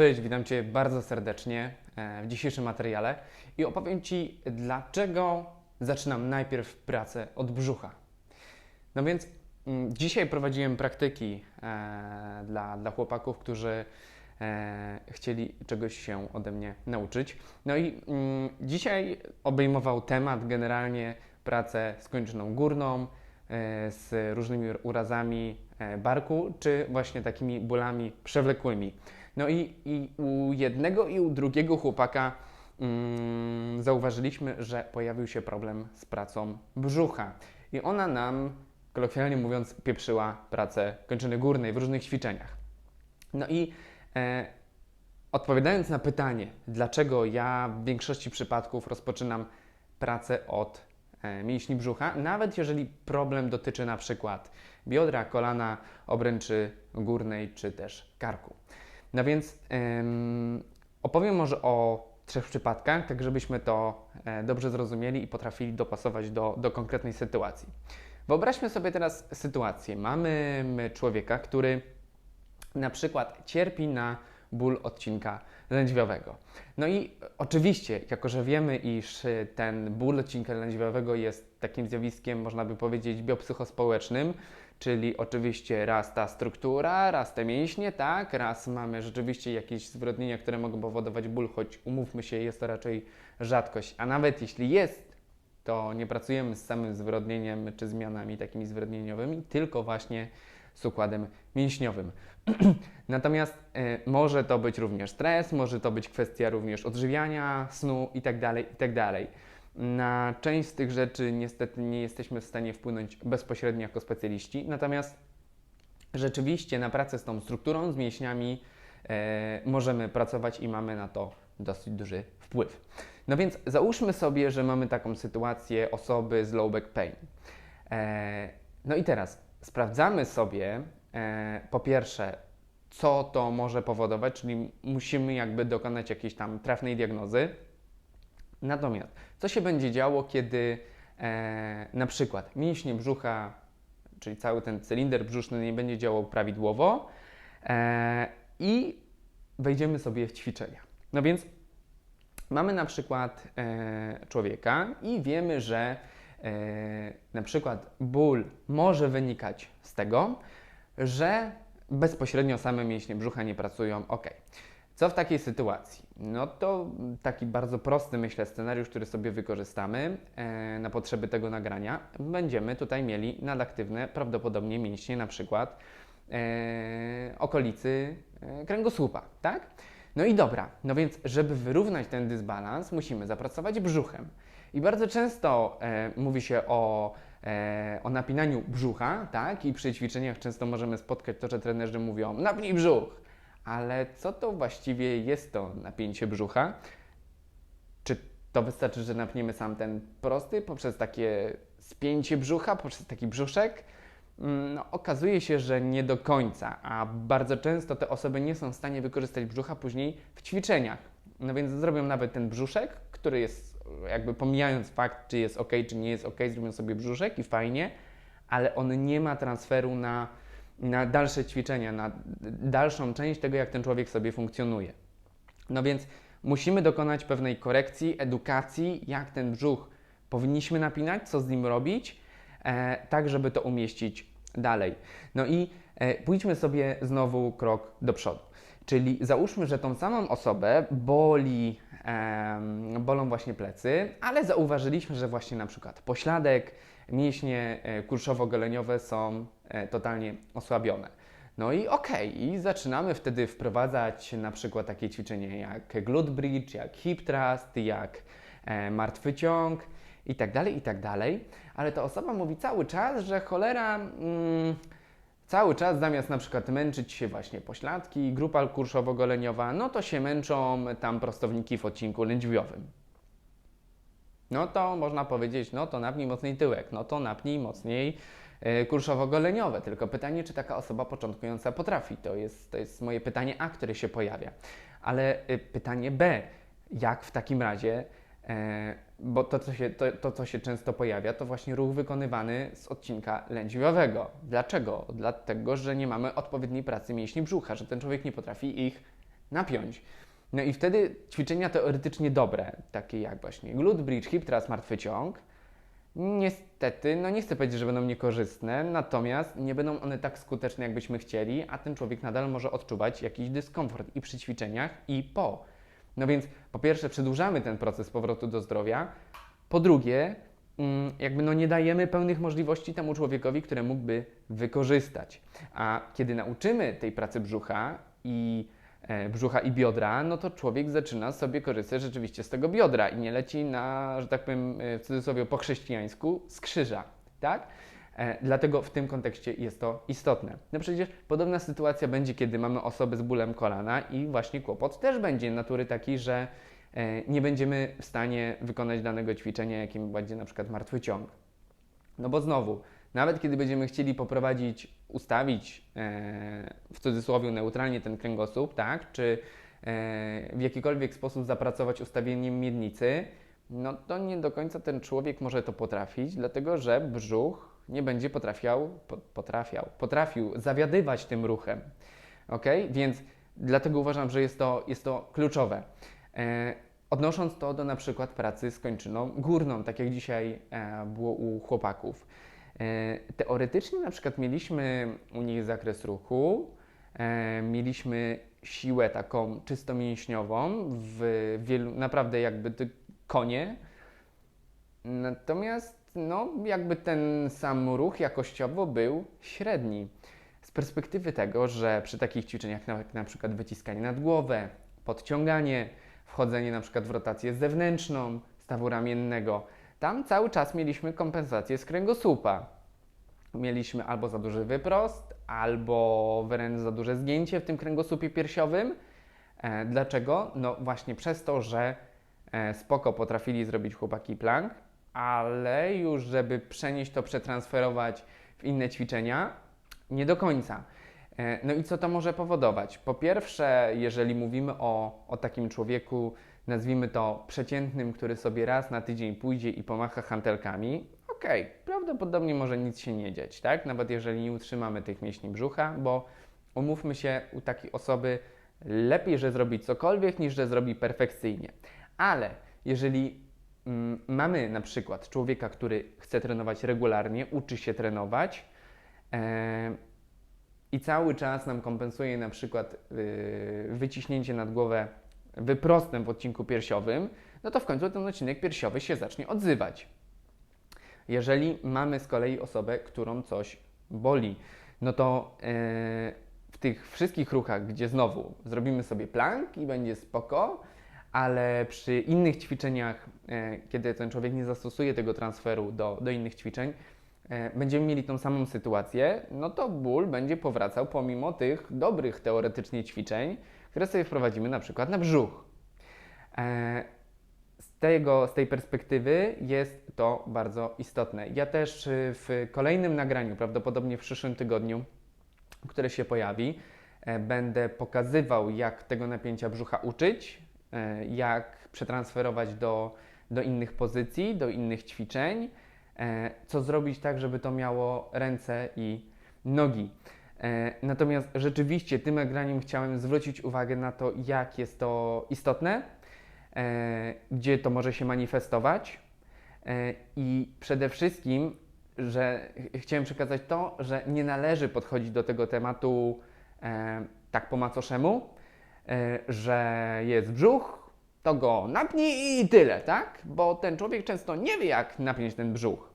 Cześć, witam Cię bardzo serdecznie e, w dzisiejszym materiale i opowiem Ci, dlaczego zaczynam najpierw pracę od brzucha. No więc mm, dzisiaj prowadziłem praktyki e, dla, dla chłopaków, którzy e, chcieli czegoś się ode mnie nauczyć. No i mm, dzisiaj obejmował temat generalnie pracę z kończyną górną, z różnymi urazami barku, czy właśnie takimi bólami przewlekłymi. No i, i u jednego i u drugiego chłopaka mm, zauważyliśmy, że pojawił się problem z pracą brzucha. I ona nam, kolokwialnie mówiąc, pieprzyła pracę kończyny górnej w różnych ćwiczeniach. No i e, odpowiadając na pytanie, dlaczego ja w większości przypadków rozpoczynam pracę od e, mięśni brzucha, nawet jeżeli problem dotyczy na przykład biodra, kolana, obręczy górnej czy też karku. No więc em, opowiem może o trzech przypadkach, tak żebyśmy to e, dobrze zrozumieli i potrafili dopasować do, do konkretnej sytuacji. Wyobraźmy sobie teraz sytuację. Mamy my człowieka, który na przykład cierpi na ból odcinka lędźwiowego. No i oczywiście, jako że wiemy, iż ten ból odcinka lędźwiowego jest takim zjawiskiem, można by powiedzieć, biopsychospołecznym, czyli oczywiście raz ta struktura, raz te mięśnie, tak, raz mamy rzeczywiście jakieś zwrodnienia, które mogą powodować ból, choć umówmy się, jest to raczej rzadkość, a nawet jeśli jest, to nie pracujemy z samym zwrodnieniem czy zmianami takimi zwrodnieniowymi, tylko właśnie z układem mięśniowym. Natomiast y, może to być również stres, może to być kwestia również odżywiania, snu itd., itd. Na część z tych rzeczy niestety nie jesteśmy w stanie wpłynąć bezpośrednio jako specjaliści, natomiast rzeczywiście na pracę z tą strukturą, z mięśniami e, możemy pracować i mamy na to dosyć duży wpływ. No więc załóżmy sobie, że mamy taką sytuację osoby z low back pain. E, no i teraz sprawdzamy sobie e, po pierwsze, co to może powodować, czyli musimy jakby dokonać jakiejś tam trafnej diagnozy. Natomiast co się będzie działo, kiedy e, na przykład mięśnie brzucha, czyli cały ten cylinder brzuszny nie będzie działał prawidłowo e, i wejdziemy sobie w ćwiczenia. No więc mamy na przykład e, człowieka i wiemy, że e, na przykład ból może wynikać z tego, że bezpośrednio same mięśnie brzucha nie pracują ok. Co w takiej sytuacji? No to taki bardzo prosty, myślę, scenariusz, który sobie wykorzystamy e, na potrzeby tego nagrania. Będziemy tutaj mieli nadaktywne prawdopodobnie mięśnie, na przykład e, okolicy e, kręgosłupa, tak? No i dobra, no więc żeby wyrównać ten dysbalans, musimy zapracować brzuchem. I bardzo często e, mówi się o, e, o napinaniu brzucha, tak? I przy ćwiczeniach często możemy spotkać to, że trenerzy mówią napnij brzuch, ale co to właściwie jest to napięcie brzucha? Czy to wystarczy, że napniemy sam ten prosty poprzez takie spięcie brzucha, poprzez taki brzuszek? Mm, no, okazuje się, że nie do końca, a bardzo często te osoby nie są w stanie wykorzystać brzucha później w ćwiczeniach. No więc zrobią nawet ten brzuszek, który jest jakby pomijając fakt, czy jest ok, czy nie jest ok, zrobią sobie brzuszek i fajnie, ale on nie ma transferu na na dalsze ćwiczenia, na dalszą część tego, jak ten człowiek sobie funkcjonuje. No więc musimy dokonać pewnej korekcji, edukacji, jak ten brzuch powinniśmy napinać, co z nim robić, e, tak żeby to umieścić dalej. No i e, pójdźmy sobie znowu krok do przodu. Czyli załóżmy, że tą samą osobę boli, e, bolą właśnie plecy, ale zauważyliśmy, że właśnie na przykład pośladek, mięśnie e, kurszowo-goleniowe są totalnie osłabione. No i okej, okay, i zaczynamy wtedy wprowadzać na przykład takie ćwiczenia jak glute bridge, jak hip thrust, jak e, martwy ciąg i tak dalej, i tak dalej. Ale ta osoba mówi cały czas, że cholera, mm, cały czas zamiast na przykład męczyć się właśnie pośladki, grupa kurszowo-goleniowa, no to się męczą tam prostowniki w odcinku lędźwiowym no to można powiedzieć, no to napnij mocniej tyłek, no to napnij mocniej kurszowo-goleniowe. Tylko pytanie, czy taka osoba początkująca potrafi? To jest, to jest moje pytanie A, które się pojawia. Ale yy, pytanie B, jak w takim razie, yy, bo to co, się, to, to, co się często pojawia, to właśnie ruch wykonywany z odcinka lędźwiowego. Dlaczego? Dlatego, że nie mamy odpowiedniej pracy mięśni brzucha, że ten człowiek nie potrafi ich napiąć. No i wtedy ćwiczenia teoretycznie dobre, takie jak właśnie glute bridge, hip thrust, martwy ciąg, niestety, no nie chcę powiedzieć, że będą niekorzystne, natomiast nie będą one tak skuteczne, jakbyśmy chcieli, a ten człowiek nadal może odczuwać jakiś dyskomfort i przy ćwiczeniach, i po. No więc po pierwsze przedłużamy ten proces powrotu do zdrowia, po drugie mm, jakby no nie dajemy pełnych możliwości temu człowiekowi, które mógłby wykorzystać. A kiedy nauczymy tej pracy brzucha i brzucha i biodra, no to człowiek zaczyna sobie korzystać rzeczywiście z tego biodra i nie leci na, że tak powiem e, w cudzysłowie po chrześcijańsku, z krzyża, tak? E, dlatego w tym kontekście jest to istotne. No przecież podobna sytuacja będzie, kiedy mamy osobę z bólem kolana i właśnie kłopot też będzie natury takiej, że e, nie będziemy w stanie wykonać danego ćwiczenia, jakim będzie na przykład martwy ciąg. No bo znowu, nawet kiedy będziemy chcieli poprowadzić, ustawić e, w cudzysłowie neutralnie ten kręgosłup, tak, czy w jakikolwiek sposób zapracować ustawieniem miednicy, no to nie do końca ten człowiek może to potrafić, dlatego że brzuch nie będzie potrafiał, po, potrafiał, potrafił zawiadywać tym ruchem. Ok? Więc dlatego uważam, że jest to, jest to kluczowe. E, odnosząc to do na przykład pracy z kończyną górną, tak jak dzisiaj e, było u chłopaków. E, teoretycznie na przykład mieliśmy u nich zakres ruchu, e, mieliśmy siłę taką czysto mięśniową w wielu, naprawdę jakby konie. Natomiast no, jakby ten sam ruch jakościowo był średni. Z perspektywy tego, że przy takich ćwiczeniach jak na przykład wyciskanie nad głowę, podciąganie, wchodzenie na przykład w rotację zewnętrzną stawu ramiennego, tam cały czas mieliśmy kompensację z kręgosłupa. Mieliśmy albo za duży wyprost, albo wręcz za duże zgięcie w tym kręgosłupie piersiowym. E, dlaczego? No właśnie przez to, że e, spoko potrafili zrobić chłopaki plank, ale już żeby przenieść to, przetransferować w inne ćwiczenia, nie do końca. E, no i co to może powodować? Po pierwsze, jeżeli mówimy o, o takim człowieku, nazwijmy to przeciętnym, który sobie raz na tydzień pójdzie i pomacha hantelkami, okej, okay, prawdopodobnie może nic się nie dziać, tak? Nawet jeżeli nie utrzymamy tych mięśni brzucha, bo umówmy się, u takiej osoby lepiej, że zrobi cokolwiek, niż że zrobi perfekcyjnie. Ale jeżeli Mm, mamy na przykład człowieka, który chce trenować regularnie, uczy się trenować e, i cały czas nam kompensuje na przykład y, wyciśnięcie nad głowę wyprostem w odcinku piersiowym, no to w końcu ten odcinek piersiowy się zacznie odzywać. Jeżeli mamy z kolei osobę, którą coś boli, no to e, w tych wszystkich ruchach, gdzie znowu zrobimy sobie plank i będzie spoko, ale przy innych ćwiczeniach, e, kiedy ten człowiek nie zastosuje tego transferu do, do innych ćwiczeń, e, będziemy mieli tą samą sytuację, no to ból będzie powracał pomimo tych dobrych teoretycznie ćwiczeń, które sobie wprowadzimy na przykład na brzuch. E, z, tego, z tej perspektywy jest to bardzo istotne. Ja też w kolejnym nagraniu, prawdopodobnie w przyszłym tygodniu, które się pojawi, będę pokazywał, jak tego napięcia brzucha uczyć, E, jak przetransferować do, do innych pozycji, do innych ćwiczeń, e, co zrobić tak, żeby to miało ręce i nogi. E, natomiast rzeczywiście tym nagraniem chciałem zwrócić uwagę na to, jak jest to istotne, gdzie to może się manifestować i przede wszystkim, że chciałem przekazać to, że nie należy podchodzić do tego tematu tak po macoszemu, E, że jest brzuch, to go napnij i tyle, tak? Bo ten człowiek często nie wie, jak napiąć ten brzuch.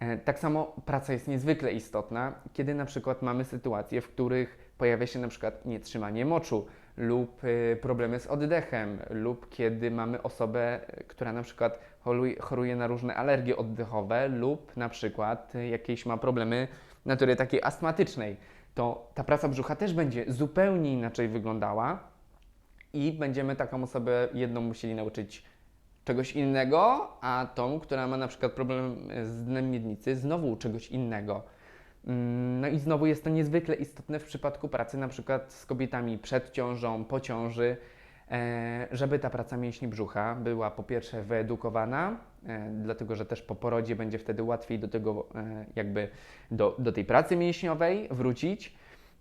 E, tak samo praca jest niezwykle istotna, kiedy na przykład mamy sytuacje, w których pojawia się na przykład nietrzymanie moczu lub e, problemy z oddechem, lub kiedy mamy osobę, która na przykład choruje na różne alergie oddechowe lub na przykład jakieś ma problemy natury takiej astmatycznej. To ta praca brzucha też będzie zupełnie inaczej wyglądała i będziemy taką osobę jedną musieli nauczyć czegoś innego, a tą, która ma na przykład problem z dnem miednicy, znowu czegoś innego. Mm, no i znowu jest to niezwykle istotne w przypadku pracy na przykład z kobietami przed ciążą, po ciąży, e, żeby ta praca mięśni brzucha była po pierwsze wyedukowana, e, dlatego że też po porodzie będzie wtedy łatwiej do tego, e, jakby do, do tej pracy mięśniowej wrócić.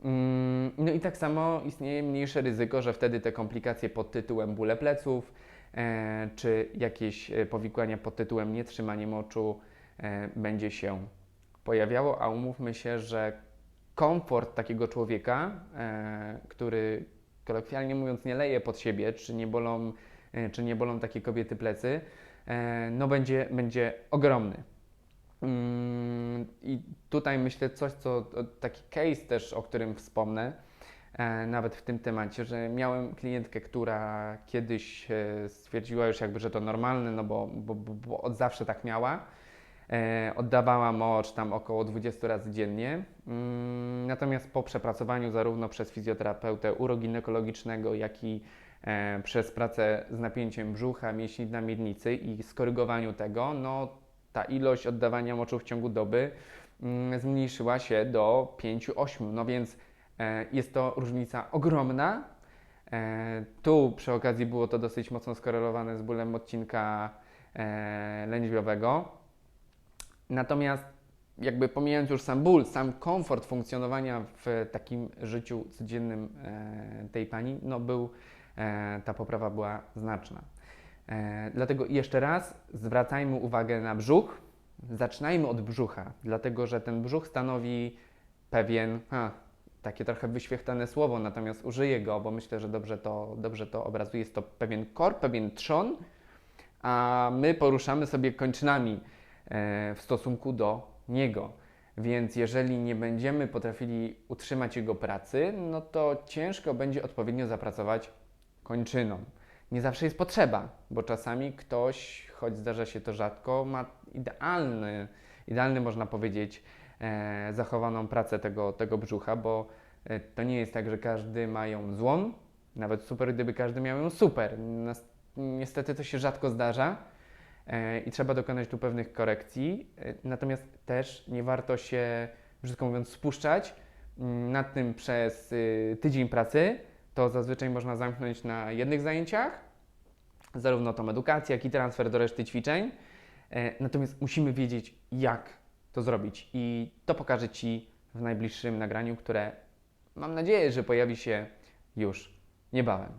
Mm, No i tak samo istnieje mniejsze ryzyko, że wtedy te komplikacje pod tytułem bóle pleców, e, czy jakieś e, powikłania pod tytułem nietrzymanie moczu e, będzie się pojawiało, a umówmy się, że komfort takiego człowieka, e, który kolokwialnie mówiąc nie leje pod siebie, czy nie bolą, e, czy nie bolą takie kobiety plecy, e, no będzie, będzie ogromny. Mm, I tutaj myślę coś, co taki case też, o którym wspomnę, e, nawet w tym temacie, że miałem klientkę, która kiedyś e, stwierdziła już jakby, że to normalne, no bo, bo, bo, od zawsze tak miała. E, oddawała mocz tam około 20 razy dziennie. Mm, natomiast po przepracowaniu zarówno przez fizjoterapeutę uroginekologicznego, jak i e, przez pracę z napięciem brzucha, mięśni na miednicy i skorygowaniu tego, no ta ilość oddawania moczu w ciągu doby mm, zmniejszyła się do 5-8. No więc e, jest to różnica ogromna. E, tu przy okazji było to dosyć mocno skorelowane z bólem odcinka e, lędźwiowego. Natomiast jakby pomijając już sam ból, sam komfort funkcjonowania w takim życiu codziennym e, tej pani, no był, e, ta poprawa była znaczna. E, dlatego jeszcze raz zwracajmy uwagę na brzuch. Zaczynajmy od brzucha, dlatego że ten brzuch stanowi pewien, ha, takie trochę wyświechtane słowo, natomiast użyję go, bo myślę, że dobrze to, dobrze to obrazuje. Jest to pewien kor, pewien trzon, a my poruszamy sobie kończynami e, w stosunku do niego. Więc jeżeli nie będziemy potrafili utrzymać jego pracy, no to ciężko będzie odpowiednio zapracować kończyną. Nie zawsze jest potrzeba, bo czasami ktoś, choć zdarza się to rzadko, ma idealny, idealny można powiedzieć, zachowaną pracę tego, tego brzucha, bo e, to nie jest tak, że każdy ma ją złą, nawet super, gdyby każdy miał ją super. Niestety to się rzadko zdarza e, i trzeba dokonać tu pewnych korekcji. E, Natomiast też nie warto się, brzydko mówiąc, spuszczać mm, nad tym przez y, tydzień pracy. To zazwyczaj można zamknąć na jednych zajęciach, zarówno tą edukację, jak i transfer do reszty ćwiczeń. E, Natomiast musimy wiedzieć, jak to zrobić i to pokażę Ci w najbliższym nagraniu, które mam nadzieję, że pojawi się już niebawem.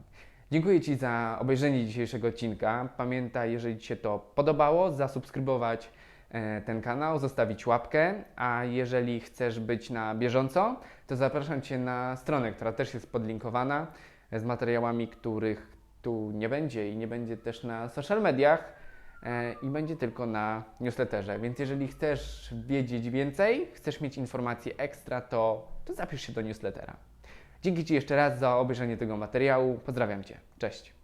Dziękuję Ci za obejrzenie dzisiejszego odcinka. Pamiętaj, jeżeli Ci się to podobało, zasubskrybować e, ten kanał, zostawić łapkę, a jeżeli chcesz być na bieżąco, to zapraszam Cię na stronę, która też jest podlinkowana e, z materiałami, których tu nie będzie i nie będzie też na social mediach i będzie tylko na newsletterze. Więc jeżeli chcesz wiedzieć więcej, chcesz mieć informacje ekstra, to, to zapisz się do newslettera. Dzięki Ci jeszcze raz za obejrzenie tego materiału. Pozdrawiam Cię. Cześć.